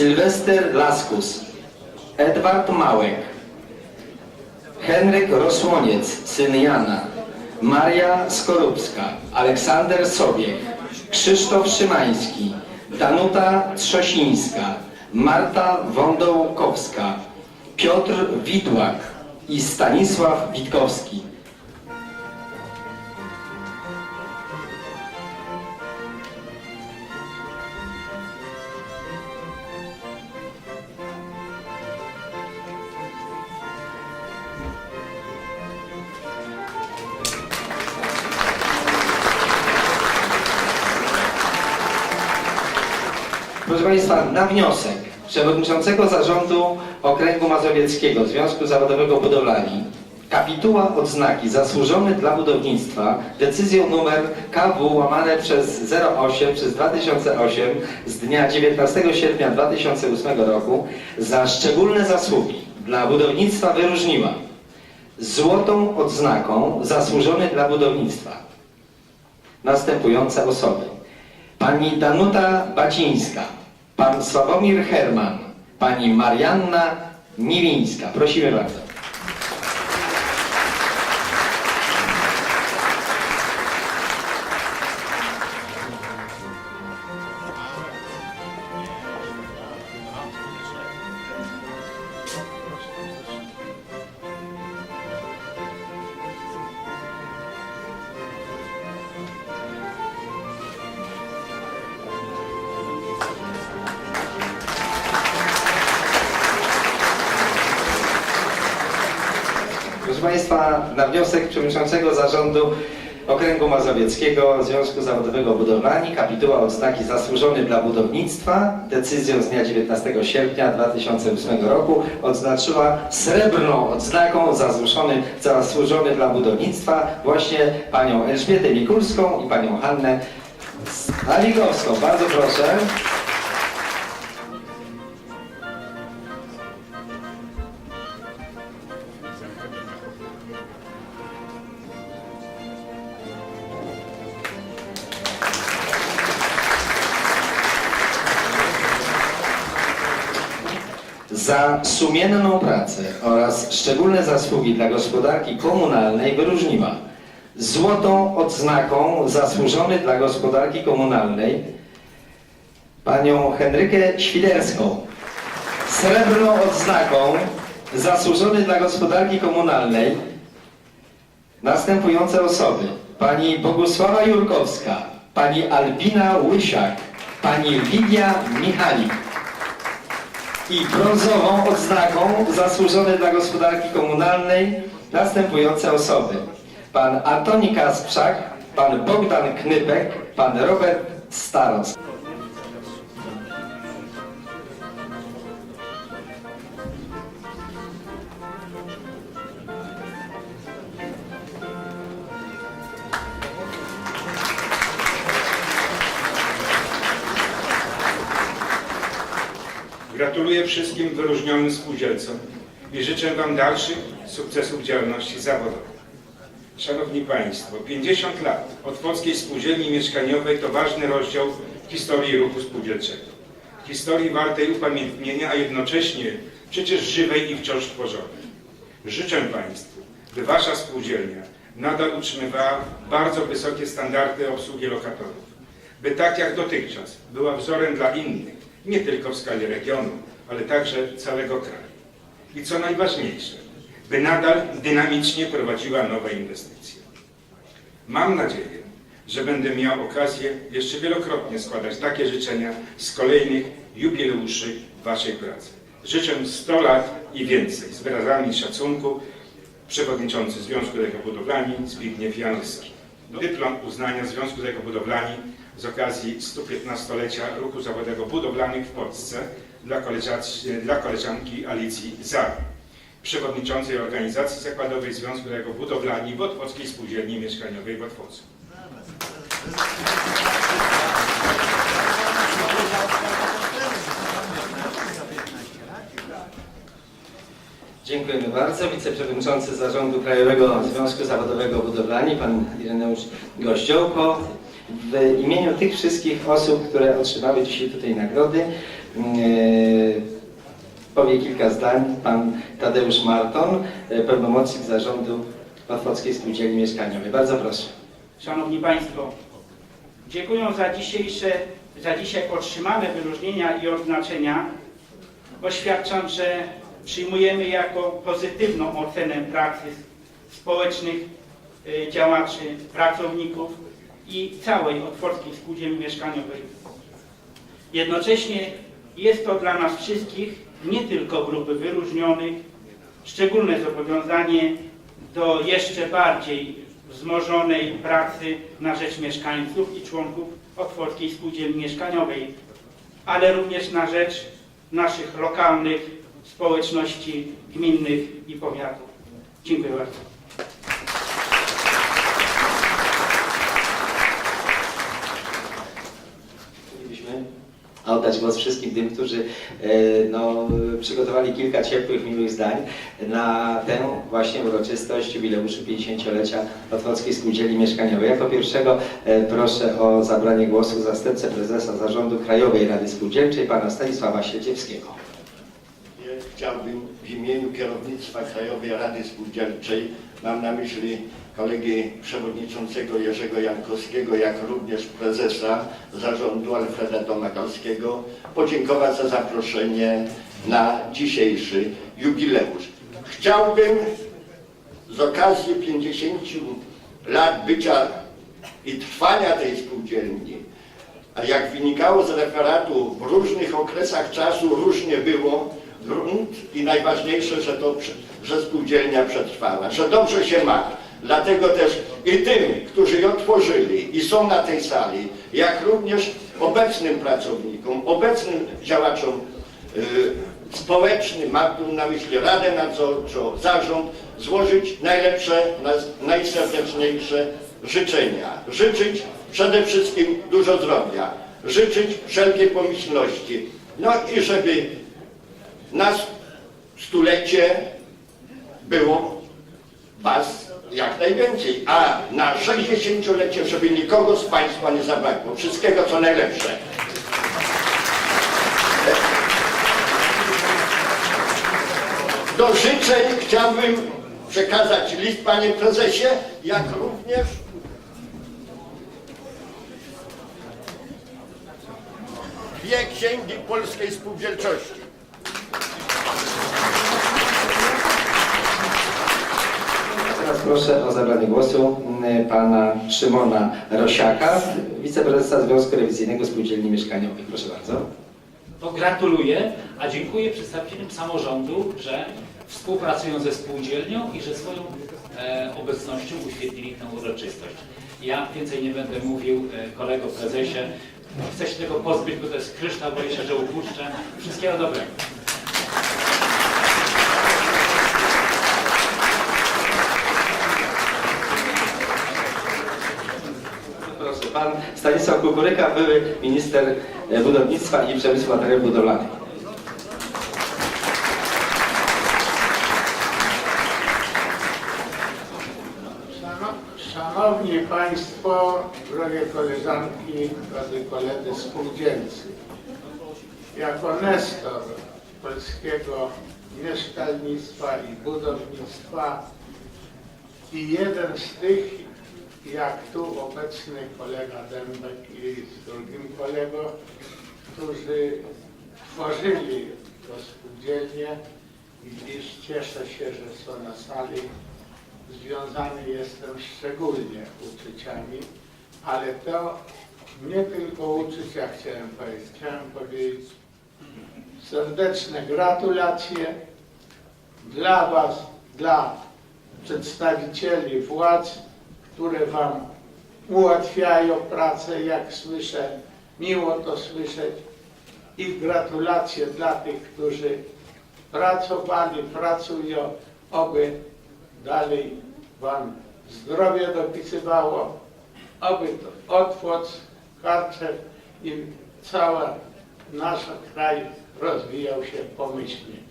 Sylwester Laskus, Edward Małek, Henryk Rosłoniec, syn Jana, Maria Skorupska, Aleksander Sobiech, Krzysztof Szymański, Danuta Trzosińska, Marta Wądołkowska, Piotr Widłak i Stanisław Witkowski. Proszę Państwa, na wniosek przewodniczącego zarządu Okręgu Mazowieckiego Związku Zawodowego Budowlani kapituła odznaki zasłużony dla budownictwa decyzją numer KW łamane przez 08 przez 2008 z dnia 19 sierpnia 2008 roku za szczególne zasługi dla budownictwa wyróżniła złotą odznaką zasłużony dla budownictwa następujące osoby. Pani Danuta Bacińska, pan Sławomir Herman, pani Marianna Niwińska. Prosimy bardzo. Proszę Państwa, na wniosek przewodniczącego zarządu Okręgu Mazowieckiego Związku Zawodowego Budowlani kapituła odznaki zasłużony dla budownictwa decyzją z dnia 19 sierpnia 2008 roku odznaczyła srebrną odznaką zasłużony, zasłużony dla budownictwa właśnie panią Elżbietę Mikulską i panią Hannę Aligowską. Bardzo proszę. Za sumienną pracę oraz szczególne zasługi dla gospodarki komunalnej wyróżniła. Złotą odznaką zasłużony dla gospodarki komunalnej panią Henrykę Świderską, srebrną odznaką zasłużony dla gospodarki komunalnej następujące osoby. Pani Bogusława Jurkowska, pani Albina Łysiak, pani Lidia Michalik i brązową odznaką zasłużony dla gospodarki komunalnej następujące osoby. Pan Antoni Kasprzak, pan Bogdan Knypek, pan Robert Staros. Gratuluję wszystkim wyróżnionym spółdzielcom i życzę Wam dalszych sukcesów działalności zawodowej. Szanowni Państwo, 50 lat od Polskiej Spółdzielni Mieszkaniowej to ważny rozdział w historii ruchu spółdzielczego. Historii wartej upamiętnienia, a jednocześnie przecież żywej i wciąż tworzonej. Życzę Państwu, by Wasza spółdzielnia nadal utrzymywała bardzo wysokie standardy obsługi lokatorów. By tak jak dotychczas była wzorem dla innych, nie tylko w skali regionu, ale także całego kraju. I co najważniejsze, by nadal dynamicznie prowadziła nowe inwestycje. Mam nadzieję, że będę miał okazję jeszcze wielokrotnie składać takie życzenia z kolejnych jubileuszy Waszej pracy. Życzę 100 lat i więcej z wyrazami szacunku przewodniczący Związku Budowlani Zbigniew Janysar. Dyplom uznania Związku Budowlani z okazji 115-lecia ruchu zawodowego budowlanych w Polsce dla, dla koleżanki Alicji Zar, przewodniczącej organizacji zakładowej Związku Budowlani w Otwockiej Spółdzielni Mieszkaniowej w Otwocu. Dziękujemy bardzo. Wiceprzewodniczący Zarządu Krajowego Związku Zawodowego Budowlani, pan Ireneusz Gościołko. W imieniu tych wszystkich osób, które otrzymały dzisiaj tutaj nagrody, powie kilka zdań pan Tadeusz Marton, e, pełnomocnik zarządu Otwockiej Spółdzielni Mieszkaniowej. Bardzo proszę. Szanowni Państwo, dziękuję za dzisiejsze, za dzisiaj otrzymane wyróżnienia i odznaczenia. Oświadczam, że przyjmujemy jako pozytywną ocenę pracy społecznych y, działaczy, pracowników i całej Otworskiej Spółdzielni Mieszkaniowej. Jednocześnie jest to dla nas wszystkich, nie tylko grupy wyróżnionych, szczególne zobowiązanie do jeszcze bardziej wzmożonej pracy na rzecz mieszkańców i członków Otworskiej Spółdzielni Mieszkaniowej, ale również na rzecz naszych lokalnych społeczności gminnych i powiatów. Dziękuję bardzo. Oddać głos wszystkim tym, którzy e, no, przygotowali kilka ciepłych, miłych zdań na tę właśnie uroczystość jubileuszu 50-lecia Otwockiej Spółdzielni Mieszkaniowej. Jako pierwszego e, proszę o zabranie głosu zastępcę prezesa Zarządu Krajowej Rady Spółdzielczej, pana Stanisława Siedziewskiego. Ja Chciałbym w imieniu kierownictwa Krajowej Rady Spółdzielczej, mam na myśli kolegi przewodniczącego Jerzego Jankowskiego, jak również prezesa zarządu Alfreda Domagalskiego, podziękować za zaproszenie na dzisiejszy jubileusz. Chciałbym z okazji 50 lat bycia i trwania tej spółdzielni, a jak wynikało z referatu, w różnych okresach czasu różnie było, grunt i najważniejsze, że, to, że spółdzielnia przetrwała, że dobrze się ma. Dlatego też i tym, którzy ją tworzyli i są na tej sali, jak również obecnym pracownikom, obecnym działaczom y, społecznym, mam tu na myśli Radę Nadzorczą, zarząd, złożyć najlepsze, naj- najserdeczniejsze życzenia. Życzyć przede wszystkim dużo zdrowia, życzyć wszelkiej pomyślności. No i żeby nas stulecie było Was najwięcej, a na 60-lecie, żeby nikogo z Państwa nie zabrakło. Wszystkiego co najlepsze. Do życzeń chciałbym przekazać list Panie Prezesie, jak również dwie księgi polskiej spółdzielczości. Proszę o zabranie głosu m, pana Szymona Rosiaka, wiceprezesa Związku Rewizyjnego Spółdzielni Mieszkaniowej. Proszę bardzo. To gratuluję, a dziękuję przedstawicielom samorządu, że współpracują ze spółdzielnią i że swoją e, obecnością uświetnili tę uroczystość. Ja więcej nie będę mówił, e, kolego prezesie. Chcę się tego pozbyć, bo to jest kryształ, boję się, że upuszczę. Wszystkiego dobrego. Proszę, pan Stanisław Kukuryka, były minister e, budownictwa i przemysłu materiałów budowlanych. Szano- Szanowni Państwo, drogie koleżanki, drodzy koledzy spółdzielcy. Jako nestor polskiego mieszkalnictwa i budownictwa i jeden z tych, jak tu obecny kolega Dębek i z drugim kolegą, którzy tworzyli to spółdzielnię i dziś cieszę się, że są na sali związany jestem szczególnie uczuciami, ale to nie tylko uczucia chciałem powiedzieć. Chciałem powiedzieć serdeczne gratulacje dla Was, dla przedstawicieli władz, które Wam ułatwiają pracę, jak słyszę, miło to słyszeć i gratulacje dla tych, którzy pracowali, pracują, oby dalej Wam zdrowie dopisywało, aby to Otwoc, Karczew i cały nasz kraj rozwijał się pomyślnie.